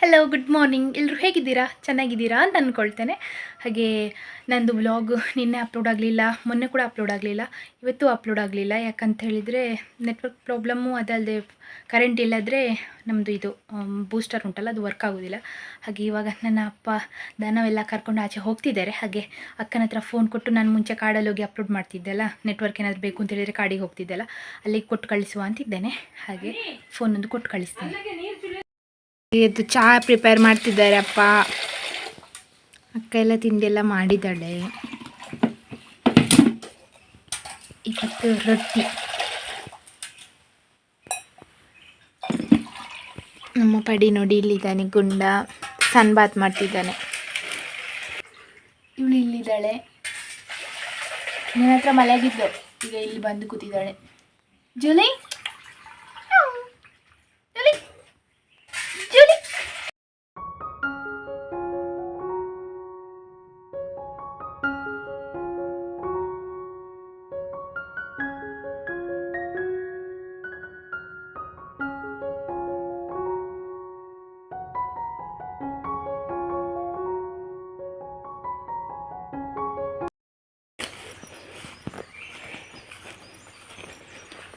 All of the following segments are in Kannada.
ಹಲೋ ಗುಡ್ ಮಾರ್ನಿಂಗ್ ಎಲ್ಲರೂ ಹೇಗಿದ್ದೀರಾ? ಚೆನ್ನಾಗಿದ್ದೀರಾ ಅಂತ ಅಂದ್ಕೊಳ್ತೇನೆ ಹಾಗೆ ನಂದು ವ್ಲಾಗ್ ನಿನ್ನೆ ಅಪ್ಲೋಡ್ ಆಗಲಿಲ್ಲ, ಮೊನ್ನೆ ಕೂಡ ಅಪ್ಲೋಡ್ ಆಗಲಿಲ್ಲ, ಇವತ್ತು ಅಪ್ಲೋಡ್ ಆಗಲಿಲ್ಲ. ಯಾಕಂತ ಹೇಳಿದರೆ ನೆಟ್ವರ್ಕ್ ಪ್ರಾಬ್ಲಮ್ಮು ಅದಲ್ಲದೆ ಕರೆಂಟ್ ಇಲ್ಲದ್ರೆ ನಮ್ಮದು ಇದು ಬೂಸ್ಟರ್ ಉಂಟಲ್ಲ, ಅದು ವರ್ಕ್ ಆಗೋದಿಲ್ಲ. ಹಾಗೆ ಇವಾಗ ನನ್ನ ಅಪ್ಪ ದನವೆಲ್ಲ ಕರ್ಕೊಂಡು ಆಚೆ ಹೋಗ್ತಿದ್ದಾರೆ. ಹಾಗೆ ಅಕ್ಕನ ಹತ್ರ ಫೋನ್ ಕೊಟ್ಟು ನಾನು ಮುಂಚೆ ಕಾಡಲ್ಲಿ ಹೋಗಿ ಅಪ್ಲೋಡ್ ಮಾಡ್ತಿದ್ದೆಲ್ಲ ನೆಟ್ವರ್ಕ್ ಏನಾದರೂ ಬೇಕು ಅಂತ ಹೇಳಿದರೆ ಕಾಡಿಗೆ ಹೋಗ್ತಿದ್ದೆಲ್ಲ ಅಲ್ಲಿಗೆ ಕೊಟ್ಟು ಕಳಿಸುವ ಅಂತಿದ್ದೇನೆ. ಹಾಗೆ ಫೋನೊಂದು ಕೊಟ್ಟು ಕಳಿಸ್ತೇನೆ. ಇದು ಚಹಾ ಪ್ರಿಪೇರ್ ಮಾಡ್ತಿದ್ದಾರೆ ಅಪ್ಪ. ಅಕ್ಕ ಎಲ್ಲ ತಿಂಡಿ ಎಲ್ಲ ಮಾಡಿದ್ದಾಳೆ. ಇವತ್ತು ರೊಟ್ಟಿ. ನಮ್ಮ ಪಡಿ ನೋಡಿ, ಇಲ್ಲಿದ್ದಾನೆ ಗುಂಡ. ಸನ್ ಬಾತ್ ಮಾಡ್ತಿದ್ದಾನೆ. ಇವಳು ಇಲ್ಲಿದ್ದಾಳೆ. ನನ್ನ ಹತ್ರ ಮಲಗಿದ್ದು ಈಗ ಇಲ್ಲಿ ಬಂದು ಕೂತಿದ್ದಾಳೆ. ಜೂಲಿ!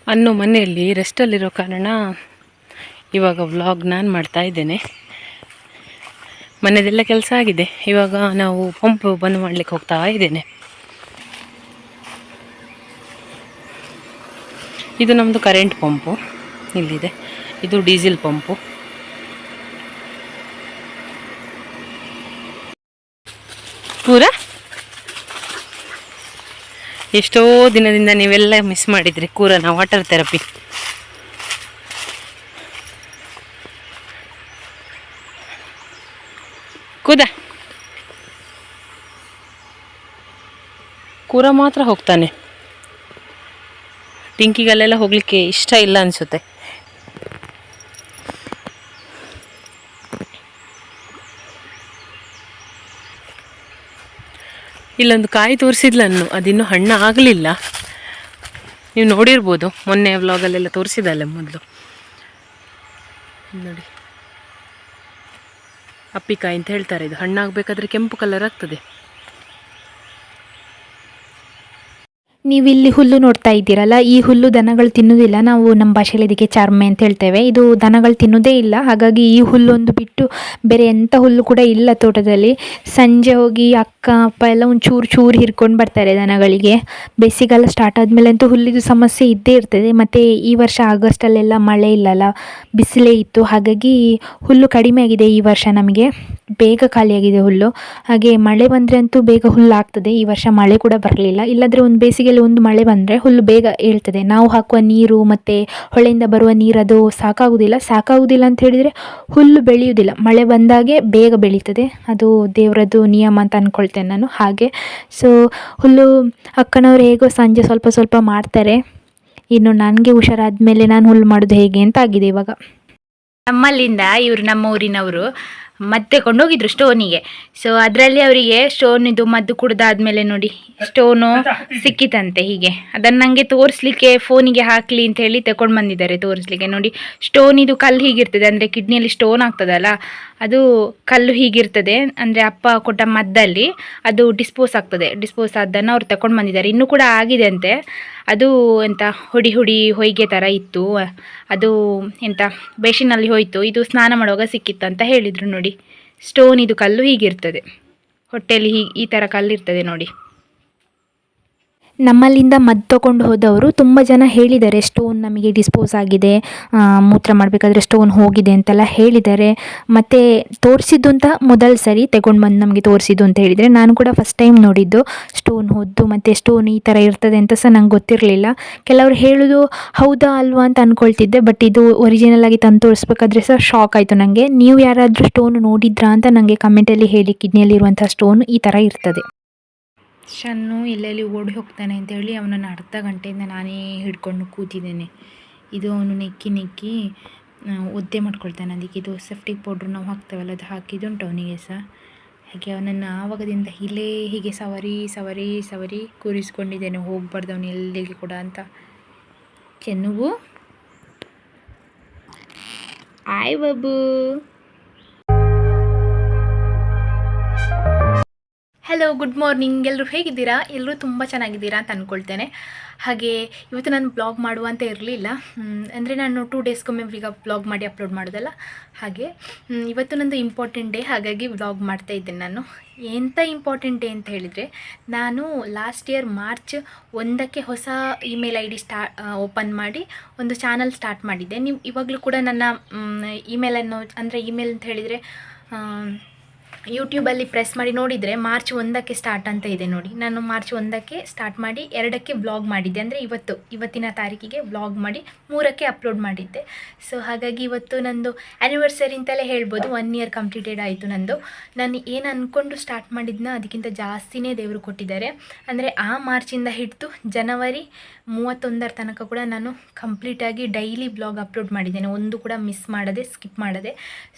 ಅನ್ನು ಮನೆಯಲ್ಲಿ ರೆಸ್ಟಲ್ಲಿರೋ ಕಾರಣ ಇವಾಗ ವ್ಲಾಗ್ ನಾನು ಮಾಡ್ತಾ ಇದ್ದೇನೆ. ಮನೆಯದೆಲ್ಲ ಕೆಲಸ ಆಗಿದೆ. ಇವಾಗ ನಾವು ಪಂಪ್ ಬಂದ್ ಮಾಡಲಿಕ್ಕೆ ಹೋಗ್ತಾ ಇದ್ದೇನೆ. ಇದು ನಮ್ಮದು ಕರೆಂಟ್ ಪಂಪು. ಇಲ್ಲಿದೆ. ಇದು ಡೀಸೆಲ್ ಪಂಪು. ಪೂರ? ಎಷ್ಟೋ ದಿನದಿಂದ ನೀವೆಲ್ಲ ಮಿಸ್ ಮಾಡಿದ್ರಿ ಕೂರನ ವಾಟರ್ ಥೆರಪಿ ಕೂದ. ಕೂರ ಮಾತ್ರ ಹೋಗ್ತಾನೆ. ಟಿಂಕಿಗಲ್ಲೆಲ್ಲ ಹೋಗ್ಲಿಕ್ಕೆ ಇಷ್ಟ ಇಲ್ಲ ಅನಿಸುತ್ತೆ. ಇಲ್ಲೊಂದು ಕಾಯಿ ತೋರಿಸಿದ್ಲನ್ನು ಅದಿನ್ನೂ ಹಣ್ಣು ಆಗಲಿಲ್ಲ. ನೀವು ನೋಡಿರ್ಬೋದು, ಮೊನ್ನೆ ವ್ಲಾಗಲ್ಲೆಲ್ಲ ತೋರಿಸಿದಲ್ಲ ಮೊದಲು. ನೋಡಿ. ಅಪ್ಪಿಕಾಯಿ ಅಂತ ಹೇಳ್ತಾರೆ, ಇದು ಹಣ್ಣಾಗಬೇಕಾದ್ರೆ ಕೆಂಪು ಕಲರ್ ಆಗ್ತದೆ. ನೀವು ಇಲ್ಲಿ ಹುಲ್ಲು ನೋಡ್ತಾ ಇದ್ದೀರಲ್ಲ, ಈ ಹುಲ್ಲು ದನಗಳು ತಿನ್ನೋದಿಲ್ಲ ನಾವು ನಮ್ಮ ಭಾಷೆಯಲ್ಲಿ ಇದಕ್ಕೆ ಚಾರ್ಮೆ ಅಂತ ಹೇಳ್ತೇವೆ. ಇದು ದನಗಳು ತಿನ್ನೋದೇ ಇಲ್ಲ. ಹಾಗಾಗಿ ಈ ಹುಲ್ಲೊಂದು ಬಿಟ್ಟು ಬೇರೆ ಎಂಥ ಹುಲ್ಲು ಕೂಡ ಇಲ್ಲ ತೋಟದಲ್ಲಿ. ಸಂಜೆ ಹೋಗಿ ಅಕ್ಕ, ಅಪ್ಪ ಎಲ್ಲ ಒಂದು ಚೂರು ಚೂರು ಹಿರ್ಕೊಂಡು ಬರ್ತಾರೆ ದನಗಳಿಗೆ. ಬೇಸಿಗೆಲ್ಲ ಸ್ಟಾರ್ಟ್ ಆದಮೇಲೆ ಅಂತೂ ಹುಲ್ಲಿದು ಸಮಸ್ಯೆ ಇದ್ದೇ ಇರ್ತದೆ. ಮತ್ತು ಈ ವರ್ಷ ಆಗಸ್ಟಲ್ಲೆಲ್ಲ ಮಳೆ ಇಲ್ಲಲ್ಲ, ಬಿಸಿಲೇ ಇತ್ತು. ಹಾಗಾಗಿ ಹುಲ್ಲು ಕಡಿಮೆ ಆಗಿದೆ ಈ ವರ್ಷ ನಮಗೆ. ಬೇಗ ಖಾಲಿಯಾಗಿದೆ ಹುಲ್ಲು. ಹಾಗೆ ಮಳೆ ಬಂದರೆ ಅಂತೂ ಬೇಗ ಹುಲ್ಲು ಆಗ್ತದೆ. ಈ ವರ್ಷ ಮಳೆ ಕೂಡ ಬರಲಿಲ್ಲ. ಇಲ್ಲಾಂದರೆ ಒಂದು ಬೇಸಿಗೆಯಲ್ಲಿ ಒಂದು ಮಳೆ ಬಂದರೆ ಹುಲ್ಲು ಬೇಗ ಏಳ್ತದೆ. ನಾವು ಹಾಕುವ ನೀರು ಮತ್ತು ಹೊಳೆಯಿಂದ ಬರುವ ನೀರು ಅದು ಸಾಕಾಗುವುದಿಲ್ಲ. ಸಾಕಾಗುವುದಿಲ್ಲ ಅಂತ ಹೇಳಿದರೆ ಹುಲ್ಲು ಬೆಳೆಯುವುದಿಲ್ಲ. ಮಳೆ ಬಂದಾಗೆ ಬೇಗ ಬೆಳೀತದೆ. ಅದು ದೇವರದ್ದು ನಿಯಮ ಅಂತ ಅಂದ್ಕೊಳ್ತೇನೆ ನಾನು. ಹಾಗೆ ಸೊ ಹುಲ್ಲು ಅಕ್ಕನವರು ಹೇಗೋ ಸಂಜೆ ಸ್ವಲ್ಪ ಸ್ವಲ್ಪ ಮಾಡ್ತಾರೆ. ಇನ್ನು ನನಗೆ ಹುಷಾರಾದ ಮೇಲೆ ನಾನು ಹುಲ್ಲು ಮಾಡೋದು ಹೇಗೆ ಅಂತ ಆಗಿದೆ ಇವಾಗ. ನಮ್ಮಲ್ಲಿಂದ ಇವರು ನಮ್ಮ ಊರಿನವರು ಮತ್ತೆ ಕೊಂಡೋಗಿದ್ರು ಸ್ಟೋನಿಗೆ. ಸೊ ಅದರಲ್ಲಿ ಅವರಿಗೆ ಸ್ಟೋನ್ ಇದು ಮದ್ದು ಕುಡ್ದಾದ್ಮೇಲೆ ನೋಡಿ, ಸ್ಟೋನು ಸಿಕ್ಕಿತಂತೆ ಹೀಗೆ. ಅದನ್ನು ನನಗೆ ತೋರಿಸ್ಲಿಕ್ಕೆ ಫೋನಿಗೆ ಹಾಕಲಿ ಅಂತ ಹೇಳಿ ತಗೊಂಡು ಬಂದಿದ್ದಾರೆ ತೋರಿಸ್ಲಿಕ್ಕೆ. ನೋಡಿ ಸ್ಟೋನ್ ಇದು ಕಲ್ಲು ಹೀಗಿರ್ತದೆ, ಅಂದರೆ ಕಿಡ್ನಿಯಲ್ಲಿ ಸ್ಟೋನ್ ಆಗ್ತದಲ್ಲ, ಅದು ಕಲ್ಲು ಹೀಗಿರ್ತದೆ, ಅಂದರೆ ಅಪ್ಪ ಕೊಟ್ಟ ಮದ್ದಲ್ಲಿ ಅದು ಡಿಸ್ಪೋಸ್ ಆಗ್ತದೆ. ಡಿಸ್ಪೋಸ್ ಆದ್ದನ್ನು ಅವ್ರು ತಗೊಂಡು ಬಂದಿದ್ದಾರೆ. ಇನ್ನೂ ಕೂಡ ಆಗಿದೆ ಅಂತೆ. ಅದು ಎಂತ ಹುಡಿ ಹುಡಿ ಹೊಯ್ಗೆ ಥರ ಇತ್ತು. ಅದು ಎಂತ ಬೇಸಿನಲ್ಲಿ ಹೋಯಿತು. ಇದು ಸ್ನಾನ ಮಾಡುವಾಗ ಸಿಕ್ಕಿತ್ತು ಅಂತ ಹೇಳಿದರು ನೋಡಿ. ಸ್ಟೋನ್ ಇದು ಕಲ್ಲು ಹೀಗಿರ್ತದೆ. ಹೊಟ್ಟೆಯಲ್ಲಿ ಹೀಗೆ ಈ ಥರ ಕಲ್ಲಿರ್ತದೆ ನೋಡಿ. ನಮ್ಮಲ್ಲಿಂದ ಮದ್ದು ತೊಗೊಂಡು ಹೋದವರು ತುಂಬ ಜನ ಹೇಳಿದ್ದಾರೆ, ಸ್ಟೋನ್ ನಮಗೆ ಡಿಸ್ಪೋಸ್ ಆಗಿದೆ ಮೂತ್ರ ಮಾಡಬೇಕಾದ್ರೆ ಸ್ಟೋನ್ ಹೋಗಿದೆ ಅಂತೆಲ್ಲ ಹೇಳಿದ್ದಾರೆ. ಮತ್ತು ತೋರಿಸಿದ್ದು ಅಂತ ಮೊದಲ ಸರಿ ತಗೊಂಡು ಬಂದು ನಮಗೆ ತೋರಿಸಿದ್ದು ಅಂತ ಹೇಳಿದರೆ, ನಾನು ಕೂಡ ಫಸ್ಟ್ ಟೈಮ್ ನೋಡಿದ್ದು. ಸ್ಟೋನ್ ಹೊದ್ದು ಮತ್ತು ಸ್ಟೋನ್ ಈ ಥರ ಇರ್ತದೆ ಅಂತ ಸಹ ನಂಗೆ ಗೊತ್ತಿರಲಿಲ್ಲ. ಕೆಲವರು ಹೇಳೋದು, ಹೌದಾ, ಅಲ್ವಾ? ಅಂತ ಅಂದ್ಕೊಳ್ತಿದ್ದೆ ಬಟ್ ಇದು ಒರಿಜಿನಲ್ ಆಗಿ ತಂದು ತೋರಿಸ್ಬೇಕಾದ್ರೆ ಸಹ ಶಾಕ್ ಆಯಿತು ನನಗೆ ನೀವು ಯಾರಾದರೂ ಸ್ಟೋನ್ ನೋಡಿದ್ರಾ ಅಂತ ನನಗೆ ಕಮೆಂಟಲ್ಲಿ ಹೇಳಿ ಕಿಡ್ನಿಯಲ್ಲಿರುವಂಥ ಸ್ಟೋನ್ ಈ ಥರ ಇರ್ತದೆ. ಶನ್ನು ಎಲ್ಲೆಲ್ಲಿ ಓಡಿ ಹೋಗ್ತಾನೆ ಅಂತೇಳಿ ಅವನನ್ನು ಅರ್ಧ ಗಂಟೆಯಿಂದ ನಾನೇ ಹಿಡ್ಕೊಂಡು ಕೂತಿದ್ದೇನೆ. ಇದು ಅವನು ನೆಕ್ಕಿ ನೆಕ್ಕಿ ಒದ್ದೆ ಮಾಡ್ಕೊಳ್ತಾನೆ. ಅದಕ್ಕೆ ಇದು ಸೇಫ್ಟಿ ಪೌಡ್ರ್ ನಾವು ಹಾಕ್ತೇವಲ್ಲ, ಅದು ಹಾಕಿದ್ದುಂಟು ಅವನಿಗೆ ಸಹ. ಹಾಗೆ ಅವನನ್ನು ಆವಾಗದಿಂದ ಇಲ್ಲೇ ಹೀಗೆ ಸವರಿ ಸವರಿ ಸವರಿ ಕೂರಿಸ್ಕೊಂಡಿದ್ದೇನೆ. ಹೋಗ್ಬಾರ್ದು ಅವನು ಎಲ್ಲಿಗೆ ಕೂಡ ಅಂತ. ಚೆನ್ನುವು ಆಯ್ ಬಾಬು ಗುಡ್ ಮಾರ್ನಿಂಗ್ ಎಲ್ಲರೂ ಹೇಗಿದ್ದೀರಾ? ಎಲ್ಲರೂ ತುಂಬ ಚೆನ್ನಾಗಿದ್ದೀರಾ ಅಂತ ಅಂದ್ಕೊಳ್ತೇನೆ ಹಾಗೆ ಇವತ್ತು ನಾನು ಬ್ಲಾಗ್ ಮಾಡುವಂತ ಇರಲಿಲ್ಲ. ಅಂದರೆ ನಾನು ಟೂ ಡೇಸ್ಗೊಮ್ಮೆ ಈಗ ಬ್ಲಾಗ್ ಮಾಡಿ ಅಪ್ಲೋಡ್ ಮಾಡೋದಲ್ಲ. ಹಾಗೆ ಇವತ್ತು ನಂದು ಇಂಪಾರ್ಟೆಂಟ್ ಡೇ ಹಾಗಾಗಿ ಬ್ಲಾಗ್ ಮಾಡ್ತಾ ಇದ್ದೇನೆ ನಾನು. ಎಂಥ ಇಂಪಾರ್ಟೆಂಟ್ ಡೇ ಅಂತ ಹೇಳಿದರೆ, ನಾನು ಲಾಸ್ಟ್ ಇಯರ್ ಮಾರ್ಚ್ ಒಂದಕ್ಕೆ ಹೊಸ ಇಮೇಲ್ ಐ ಡಿ ಸ್ಟಾ ಓಪನ್ ಮಾಡಿ ಒಂದು ಚಾನಲ್ ಸ್ಟಾರ್ಟ್ ಮಾಡಿದ್ದೆ. ನೀವು ಇವಾಗಲೂ ಕೂಡ ನನ್ನ ಇಮೇಲನ್ನು ಅಂದರೆ ಇಮೇಲ್ ಅಂತ ಹೇಳಿದರೆ ಯೂಟ್ಯೂಬಲ್ಲಿ ಪ್ರೆಸ್ ಮಾಡಿ ನೋಡಿದರೆ ಮಾರ್ಚ್ ಒಂದಕ್ಕೆ ಸ್ಟಾರ್ಟ್ ಅಂತ ಇದೆ ನೋಡಿ. ನಾನು ಮಾರ್ಚ್ ಒಂದಕ್ಕೆ ಸ್ಟಾರ್ಟ್ ಮಾಡಿ ಎರಡಕ್ಕೆ ಬ್ಲಾಗ್ ಮಾಡಿದ್ದೆ. ಅಂದರೆ ಇವತ್ತು, ಇವತ್ತಿನ ತಾರೀಕಿಗೆ ಬ್ಲಾಗ್ ಮಾಡಿ ಮೂರಕ್ಕೆ ಅಪ್ಲೋಡ್ ಮಾಡಿದ್ದೆ. ಸೊ ಹಾಗಾಗಿ ಇವತ್ತು ನಂದು ಆ್ಯನಿವರ್ಸರಿ ಅಂತಲೇ ಹೇಳ್ಬೋದು. ಒನ್ ಇಯರ್ ಕಂಪ್ಲೀಟೆಡ್ ಆಯಿತು ನಂದು. ನಾನು ಏನು ಅಂದ್ಕೊಂಡು ಸ್ಟಾರ್ಟ್ ಮಾಡಿದ್ನ ಅದಕ್ಕಿಂತ ಜಾಸ್ತಿನೇ ದೇವರು ಕೊಟ್ಟಿದ್ದಾರೆ. ಅಂದರೆ ಆ ಮಾರ್ಚಿಂದ ಹಿಡಿದು ಜನವರಿ ಮೂವತ್ತೊಂದರ ತನಕ ಕೂಡ ನಾನು ಕಂಪ್ಲೀಟಾಗಿ ಡೈಲಿ ಬ್ಲಾಗ್ ಅಪ್ಲೋಡ್ ಮಾಡಿದ್ದೇನೆ. ಒಂದು ಕೂಡ ಮಿಸ್ ಮಾಡದೆ ಸ್ಕಿಪ್ ಮಾಡದೆ.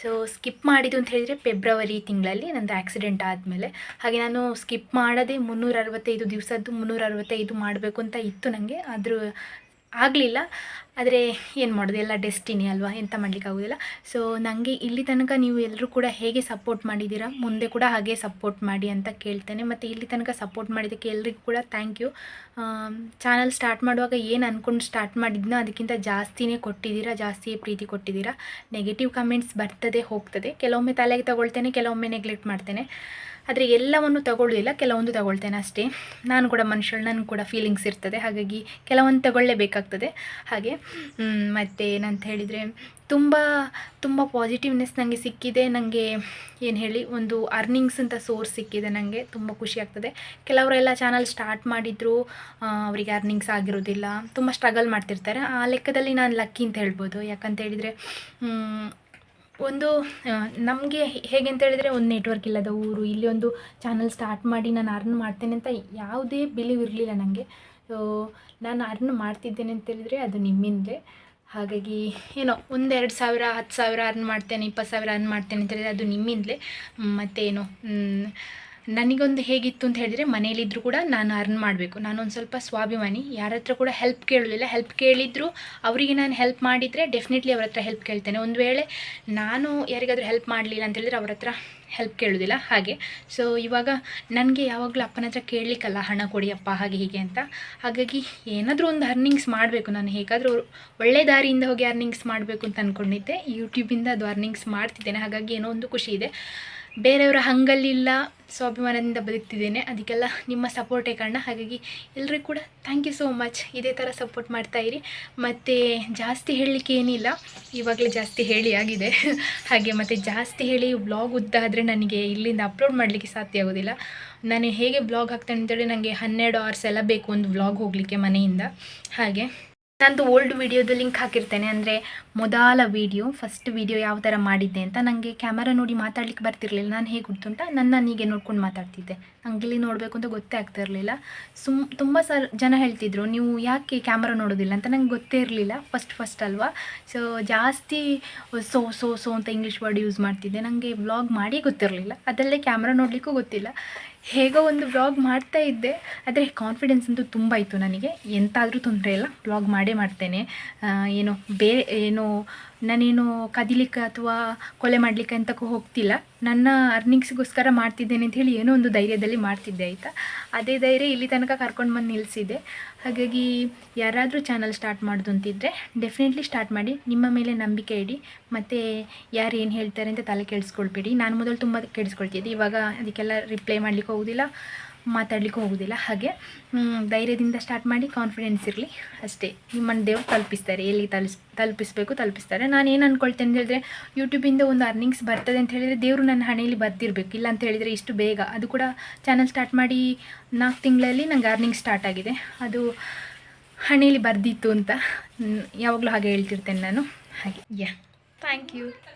ಸೊ ಸ್ಕಿಪ್ ಮಾಡಿದ್ದು ಅಂತ ಹೇಳಿದರೆ ಫೆಬ್ರವರಿ ತಿಂಗಳಲ್ಲಿ ನಂದು ಆಕ್ಸಿಡೆಂಟ್ ಆದಮೇಲೆ. ಹಾಗೆ ನಾನು ಸ್ಕಿಪ್ ಮಾಡದೆ ಮುನ್ನೂರ ಅರವತ್ತೈದು ದಿವಸದ್ದು ಮುನ್ನೂರ ಅರವತ್ತೈದು ಮಾಡಬೇಕು ಅಂತ ಇತ್ತು ನನಗೆ ಆದರೂ ಆಗಲಿಲ್ಲ. ಆದರೆ ಏನು ಮಾಡೋದು? ಎಲ್ಲ ಡೆಸ್ಟಿನಿ ಅಲ್ವಾ? ಎಂತ ಮಾಡಲಿಕ್ಕಾಗೋದಿಲ್ಲ ಸೊ ನನಗೆ ಇಲ್ಲಿ ತನಕ ನೀವು ಎಲ್ಲರೂ ಕೂಡ ಹೇಗೆ ಸಪೋರ್ಟ್ ಮಾಡಿದ್ದೀರಾ? ಮುಂದೆ ಕೂಡ ಹಾಗೆ ಸಪೋರ್ಟ್ ಮಾಡಿ ಅಂತ ಕೇಳ್ತೇನೆ. ಮತ್ತು ಇಲ್ಲಿ ತನಕ ಸಪೋರ್ಟ್ ಮಾಡಿದ್ದಕ್ಕೆ ಎಲ್ರಿಗೂ ಕೂಡ ಥ್ಯಾಂಕ್ ಯು ಚಾನಲ್ ಸ್ಟಾರ್ಟ್ ಮಾಡುವಾಗ ಏನು ಅಂದ್ಕೊಂಡು ಸ್ಟಾರ್ಟ್ ಮಾಡಿದ್ನೋ ಅದಕ್ಕಿಂತ ಜಾಸ್ತಿನೇ ಕೊಟ್ಟಿದ್ದೀರಾ? ಜಾಸ್ತಿಯೇ ಪ್ರೀತಿ ಕೊಟ್ಟಿದ್ದೀರಾ? ನೆಗೆಟಿವ್ ಕಮೆಂಟ್ಸ್ ಬರ್ತದೆ, ಹೋಗ್ತದೆ. ಕೆಲವೊಮ್ಮೆ ತಲೆಗೆ ತಗೊಳ್ತೇನೆ, ಕೆಲವೊಮ್ಮೆ ನೆಗ್ಲೆಕ್ಟ್ ಮಾಡ್ತೇನೆ. ಆದರೆ ಎಲ್ಲವನ್ನು ತಗೊಳ್ಳೋದಿಲ್ಲ ಕೆಲವೊಂದು ತಗೊಳ್ತೇನೆ ಅಷ್ಟೇ. ನಾನು ಕೂಡ ಮನುಷ್ಯಳು, ನನಗೆ ಕೂಡ ಫೀಲಿಂಗ್ಸ್ ಇರ್ತದೆ. ಹಾಗಾಗಿ ಕೆಲವೊಂದು ತಗೊಳ್ಳೇಬೇಕಾಗ್ತದೆ. ಹಾಗೆ ಮತ್ತು ಏನಂತ ಹೇಳಿದರೆ ತುಂಬ ತುಂಬ ಪಾಸಿಟಿವ್ನೆಸ್ ನನಗೆ ಸಿಕ್ಕಿದೆ. ನನಗೆ ಏನು ಹೇಳಿ, ಒಂದು ಅರ್ನಿಂಗ್ಸ್ ಅಂತ ಸೋರ್ಸ್ ಸಿಕ್ಕಿದೆ ನನಗೆ ತುಂಬ ಖುಷಿ ಆಗ್ತದೆ. ಕೆಲವರೆಲ್ಲ ಚಾನಲ್ ಸ್ಟಾರ್ಟ್ ಮಾಡಿದ್ರು ಅವರಿಗೆ ಅರ್ನಿಂಗ್ಸ್ ಆಗಿರೋದಿಲ್ಲ. ತುಂಬ ಸ್ಟ್ರಗಲ್ ಮಾಡ್ತಿರ್ತಾರೆ. ಆ ಲೆಕ್ಕದಲ್ಲಿ ನಾನು ಲಕ್ಕಿ ಅಂತ ಹೇಳ್ಬೋದು. ಯಾಕಂತ ಹೇಳಿದರೆ ಒಂದು ನಮಗೆ ಹೇಗೆ ಅಂತ ಹೇಳಿದರೆ ಒಂದು ನೆಟ್ವರ್ಕ್ ಇಲ್ಲದ ಊರು, ಇಲ್ಲಿ ಒಂದು ಚಾನಲ್ ಸ್ಟಾರ್ಟ್ ಮಾಡಿ ನಾನು ಅರ್ನ್ ಮಾಡ್ತೇನೆ ಅಂತ ಯಾವುದೇ ಬಿಲೀವ್ ಇರಲಿಲ್ಲ ನನಗೆ ಸೊ ನಾನು ಅರ್ನ್ ಮಾಡ್ತಿದ್ದೇನೆ ಅಂತ ಹೇಳಿದರೆ ಅದು ನಿಮ್ಮಿಂದಲೇ. ಹಾಗಾಗಿ, ಏನೋ ಒಂದೆರಡು ಸಾವಿರ, ಹತ್ತು ಸಾವಿರ ಅರ್ನ್ ಮಾಡ್ತೇನೆ, ಇಪ್ಪತ್ತು ಸಾವಿರ ಅರ್ನ್ ಮಾಡ್ತೇನೆ ಅಂತ ಹೇಳಿದರೆ ಅದು ನಿಮ್ಮಿಂದಲೇ. ಮತ್ತೇನು ನನಗೊಂದು ಹೇಗಿತ್ತು ಅಂತ ಹೇಳಿದರೆ ಮನೇಲಿದ್ದರೂ ಕೂಡ ನಾನು ಅರ್ನ್ ಮಾಡಬೇಕು. ನಾನೊಂದು ಸ್ವಲ್ಪ ಸ್ವಾಭಿಮಾನಿ. ಯಾರ ಹತ್ರ ಕೂಡ ಹೆಲ್ಪ್ ಕೇಳಲಿಲ್ಲ. ಹೆಲ್ಪ್ ಕೇಳಿದ್ರು ಅವರಿಗೆ ನಾನು ಹೆಲ್ಪ್ ಮಾಡಿದರೆ ಡೆಫಿನೆಟ್ಲಿ ಅವ್ರ ಹತ್ರ ಹೆಲ್ಪ್ ಕೇಳ್ತೇನೆ. ಒಂದು ವೇಳೆ ನಾನು ಯಾರಿಗಾದರೂ ಹೆಲ್ಪ್ ಮಾಡಲಿಲ್ಲ ಅಂತ ಹೇಳಿದರೆ ಅವ್ರ ಹತ್ರ ಹೆಲ್ಪ್ ಕೇಳೋದಿಲ್ಲ ಹಾಗೆ. ಸೊ ಇವಾಗ ನನಗೆ ಯಾವಾಗಲೂ ಅಪ್ಪನ ಹತ್ರ ಕೇಳಲಿಕ್ಕಲ್ಲ, ಹಣ ಕೊಡಿ ಅಪ್ಪ, ಹಾಗೆ ಹೀಗೆ ಅಂತ. ಹಾಗಾಗಿ ಏನಾದರೂ ಒಂದು ಅರ್ನಿಂಗ್ಸ್ ಮಾಡಬೇಕು ನಾನು. ಹೇಗಾದರೂ ಒಳ್ಳೆ ದಾರಿಯಿಂದ ಹೋಗಿ ಅರ್ನಿಂಗ್ಸ್ ಮಾಡಬೇಕು ಅಂತ ಅಂದ್ಕೊಂಡಿದ್ದೆ ಯೂಟ್ಯೂಬಿಂದ ಅದು ಅರ್ನಿಂಗ್ಸ್ ಮಾಡ್ತಿದ್ದೇನೆ. ಹಾಗಾಗಿ ಏನೋ ಒಂದು ಖುಷಿ ಇದೆ. ಬೇರೆಯವರ ಹಂಗಲ್ಲಿಲ್ಲ, ಸ್ವಾಭಿಮಾನದಿಂದ ಬದುಕ್ತಿದ್ದೇನೆ. ಅದಕ್ಕೆಲ್ಲ ನಿಮ್ಮ ಸಪೋರ್ಟೇ ಕಾರಣ ಹಾಗಾಗಿ ಎಲ್ಲರಿಗೂ ಕೂಡ ಥ್ಯಾಂಕ್ ಯು ಸೋ ಮಚ್ ಇದೇ ಥರ ಸಪೋರ್ಟ್ ಮಾಡ್ತಾ ಇರಿ. ಮತ್ತು ಜಾಸ್ತಿ ಹೇಳಲಿಕ್ಕೆ ಏನಿಲ್ಲ. ಇವಾಗಲೇ ಜಾಸ್ತಿ ಹೇಳಿ ಆಗಿದೆ. ಹಾಗೆ ಮತ್ತು ಜಾಸ್ತಿ ಹೇಳಿ ಬ್ಲಾಗ್ ಉದ್ದ ಆದರೆ ನನಗೆ ಇಲ್ಲಿಂದ ಅಪ್ಲೋಡ್ ಮಾಡಲಿಕ್ಕೆ ಸಾಧ್ಯ ಆಗೋದಿಲ್ಲ. ನಾನು ಹೇಗೆ ಬ್ಲಾಗ್ ಹಾಕ್ತೇನೆ ಅಂತೇಳಿ ನನಗೆ ಹನ್ನೆರಡು ಅವರ್ಸ್ ಎಲ್ಲ ಬೇಕು ಒಂದು ವ್ಲಾಗ್ ಹೋಗಲಿಕ್ಕೆ ಮನೆಯಿಂದ. ಹಾಗೆ. ನಂದು ಓಲ್ಡ್ ವಿಡಿಯೋದು ಲಿಂಕ್ ಹಾಕಿರ್ತೇನೆ. ಅಂದರೆ ಮೊದಲ ವೀಡಿಯೋ ಫಸ್ಟ್ ವೀಡಿಯೋ ಯಾವ ಥರ ಮಾಡಿದ್ದೆ ಅಂತ ನನಗೆ ಕ್ಯಾಮರಾ ನೋಡಿ ಮಾತಾಡ್ಲಿಕ್ಕೆ ಬರ್ತಿರ್ಲಿಲ್ಲ. ನಾನು ಹೇಗೆ ಗೊತ್ತುಂಟ ನನ್ನ ನೀಗೆ ನೋಡ್ಕೊಂಡು ಮಾತಾಡ್ತಿದ್ದೆ. ನಂಗೆ ಇಲ್ಲಿ ನೋಡಬೇಕು ಅಂತ ಗೊತ್ತೇ ಆಗ್ತಾ ಇರಲಿಲ್ಲ. ಸುಮ್, ತುಂಬ ಸರ್ ಜನ ಹೇಳ್ತಿದ್ರು, ನೀವು ಯಾಕೆ ಕ್ಯಾಮರಾ ನೋಡೋದಿಲ್ಲ? ಅಂತ ನಂಗೆ ಗೊತ್ತೇ ಇರಲಿಲ್ಲ. ಫಸ್ಟ್ ಫಸ್ಟ್ ಅಲ್ವಾ? ಸೊ ಜಾಸ್ತಿ, ಸೋ ಸೋ ಸೋ ಅಂತ ಇಂಗ್ಲೀಷ್ ವರ್ಡ್ ಯೂಸ್ ಮಾಡ್ತಿದ್ದೆ. ನನಗೆ ವ್ಲಾಗ್ ಮಾಡಿ ಗೊತ್ತಿರಲಿಲ್ಲ. ಅದಲ್ಲೇ ಕ್ಯಾಮ್ರಾ ನೋಡಲಿಕ್ಕೂ ಗೊತ್ತಿಲ್ಲ. ಹೇಗೋ ಒಂದು ವ್ಲಾಗ್ ಮಾಡ್ತಾ ಇದ್ದೆ, ಆದರೆ ಕಾನ್ಫಿಡೆನ್ಸ್ ಅಂತೂ ತುಂಬ ಇತ್ತು ನನಗೆ. ಎಂತಾದರೂ ತೊಂದರೆ ಇಲ್ಲ ವ್ಲಾಗ್ ಮಾಡೇ ಮಾಡ್ತೇನೆ. ಏನು ಬೇ, ಏನು, ನಾನೇನು ಕದಿಲಿಕ್ಕೆ ಅಥವಾ ಕೊಲೆ ಮಾಡಲಿಕ್ಕೆ ಅಂತಕ್ಕೂ ಹೋಗ್ತಿಲ್ಲ. ನನ್ನ ಅರ್ನಿಂಗ್ಸ್ಗೋಸ್ಕರ ಮಾಡ್ತಿದ್ದೇನೆ ಅಂತ ಹೇಳಿ ಏನೋ ಒಂದು ಧೈರ್ಯದಲ್ಲಿ ಮಾಡ್ತಿದ್ದೆ, ಆಯಿತಾ? ಅದೇ ಧೈರ್ಯ ಇಲ್ಲಿ ತನಕ ಕರ್ಕೊಂಡು ಬಂದು ನಿಲ್ಲಿಸಿದೆ ಹಾಗಾಗಿ ಯಾರಾದರೂ ಚಾನಲ್ ಸ್ಟಾರ್ಟ್ ಮಾಡೋದು ಅಂತಿದ್ದರೆ ಡೆಫಿನೆಟ್ಲಿ ಸ್ಟಾರ್ಟ್ ಮಾಡಿ, ನಿಮ್ಮ ಮೇಲೆ ನಂಬಿಕೆ ಇಡಿ, ಮತ್ತು ಯಾರು ಏನು ಹೇಳ್ತಾರೆ ಅಂತ ತಲೆ ಕೆಡಿಸ್ಕೊಳ್ಬೇಡಿ. ನಾನು ಮೊದಲು ತುಂಬ ಕೆಡಿಸ್ಕೊಳ್ತಿದ್ದೆ, ಇವಾಗ ಅದಕ್ಕೆಲ್ಲ ರಿಪ್ಲೈ ಮಾಡಲಿಕ್ಕೆ ಹೋಗೋದಿಲ್ಲ. ಮಾತಾಡ್ಲಿಕ್ಕೆ ಹೋಗೋದಿಲ್ಲ. ಹಾಗೆ ಧೈರ್ಯದಿಂದ ಸ್ಟಾರ್ಟ್ ಮಾಡಿ ಕಾನ್ಫಿಡೆನ್ಸ್ ಇರಲಿ. ಅಷ್ಟೇ. ನಿಮ್ಮನ್ನು ದೇವ್ರು ತಲುಪಿಸ್ತಾರೆ. ಎಲ್ಲಿ ತಲುಪಿಸ್ ತಲುಪಿಸ್ಬೇಕು, ತಲುಪಿಸ್ತಾರೆ. ನಾನು ಏನು ಅಂದ್ಕೊಳ್ತೇನೆ ಅಂತ ಹೇಳಿದ್ರೆ ಯೂಟ್ಯೂಬಿಂದ ಒಂದು ಅರ್ನಿಂಗ್ಸ್ ಬರ್ತದೆ ಅಂತ ಹೇಳಿದರೆ ದೇವರು ನನ್ನ ಹಣೆಯಲ್ಲಿ ಬರ್ದಿರಬೇಕು. ಇಲ್ಲ ಅಂತ ಹೇಳಿದರೆ ಇಷ್ಟು ಬೇಗ. ಅದು ಕೂಡ ಚಾನಲ್ ಸ್ಟಾರ್ಟ್ ಮಾಡಿ ನಾಲ್ಕು ತಿಂಗಳಲ್ಲಿ ನಂಗೆ ಅರ್ನಿಂಗ್ ಸ್ಟಾರ್ಟ್ ಆಗಿದೆ. ಅದು ಹಣೆಯಲ್ಲಿ ಬರ್ದಿತ್ತು ಅಂತ ಯಾವಾಗಲೂ ಹಾಗೆ ಹೇಳ್ತಿರ್ತೇನೆ ನಾನು. ಹಾಗೆ. Yeah thank you